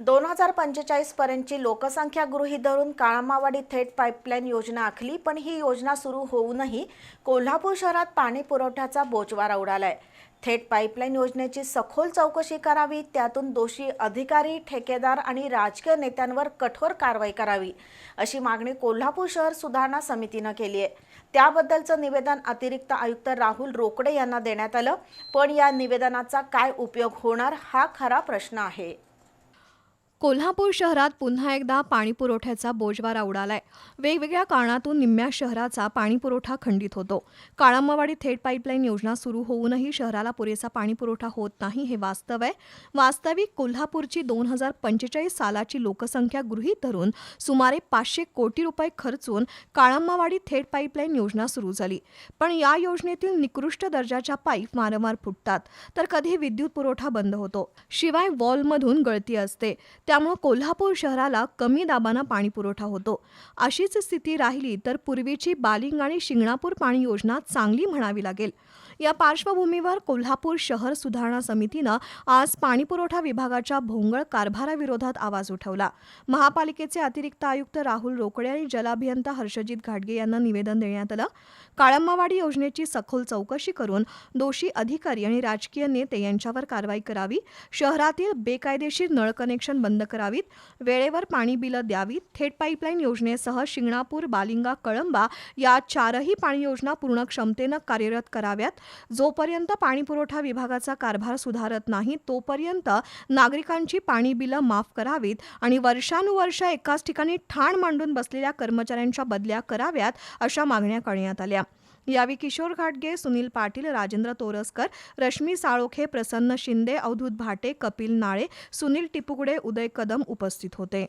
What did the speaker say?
दोन हजार पंचेचाळीस पर्यंतची लोकसंख्या गृहीत धरून काळामावाडी थेट पाईपलाईन योजना आखली पण ही योजना सुरू होऊनही कोल्हापूर शहरात पाणी पुरवठ्याचा बोजवारा उडालाय. थेट पाईपलाईन योजनेची सखोल चौकशी करावी त्यातून दोषी अधिकारी ठेकेदार आणि राजकीय नेत्यांवर कठोर कारवाई करावी अशी मागणी कोल्हापूर शहर सुधारणा समितीनं केली आहे. त्याबद्दलचं निवेदन अतिरिक्त आयुक्त राहुल रोकडे यांना देण्यात आलं पण या निवेदनाचा काय उपयोग होणार हा खरा प्रश्न आहे. कोल्हापूर शहरात पुन्हा एकदा पाणीपुरवठ्याचा बोजवारा उडालाय. वेगवेगळ्या कारणातून निम्म्या शहराचा पाणीपुरवठा खंडित होतो. काळांबावाडी थेट पाईपलाईन योजना सुरू होऊनही शहराला पुरेसा पाणीपुरवठा होत नाही हे वास्तव आहे. वास्तविक कोल्हापूरची दोन हजार पंचेचाळीस सालाची लोकसंख्या गृहीत धरून सुमारे पाचशे कोटी रुपये खर्चून काळांबावाडी थेट पाईपलाईन योजना सुरू झाली. पण या योजनेतील निकृष्ट दर्जाच्या पाईप वारंवार फुटतात तर कधी विद्युत पुरवठा बंद होतो. शिवाय वॉलमधून गळती असते. त्यामुळं कोल्हापूर शहराला कमी दाबानं पाणी पुरवठा होतो. अशीच स्थिती राहिली तर पूर्वीची बालिंग आणि शिंगणापूर पाणी योजना चांगली म्हणावी लागेल. या पार्श्वभूमीवर कोल्हापूर शहर सुधारणा समितीनं आज पाणीपुरवठा विभागाच्या भोंगळ कारभाराविरोधात आवाज उठवला. महापालिकेचे अतिरिक्त आयुक्त राहुल रोकडे आणि जलाभियंता हर्षजित घाटगे यांना निवेदन देण्यात आलं. काळंबावाडी योजनेची सखोल चौकशी करून दोषी अधिकारी आणि राजकीय नेते यांच्यावर कारवाई करावी शहरातील बेकायदेशीर नळ कनेक्शन बंद बंद करावीत. वेळेवर पाणी बिलं द्यावीत. थेट पाईपलाईन योजनेसह शिंगणापूर बालिंगा कळंबा या चारही पाणी योजना पूर्ण क्षमतेनं कार्यरत कराव्यात. जोपर्यंत पाणीपुरवठा विभागाचा कारभार सुधारत नाही तोपर्यंत नागरिकांची पाणी बिलं माफ करावीत आणि वर्षानुवर्ष एकाच ठिकाणी ठाण मांडून बसलेल्या कर्मचाऱ्यांच्या बदल्या कराव्यात अशा मागण्या करण्यात आल्या. यावेळी किशोर घाटगे सुनील पाटील राजेंद्र तोरसकर रश्मी साळोखे प्रसन्न शिंदे अवधूत भाटे कपिल नाळे सुनील टिपुगडे उदय कदम उपस्थित होते.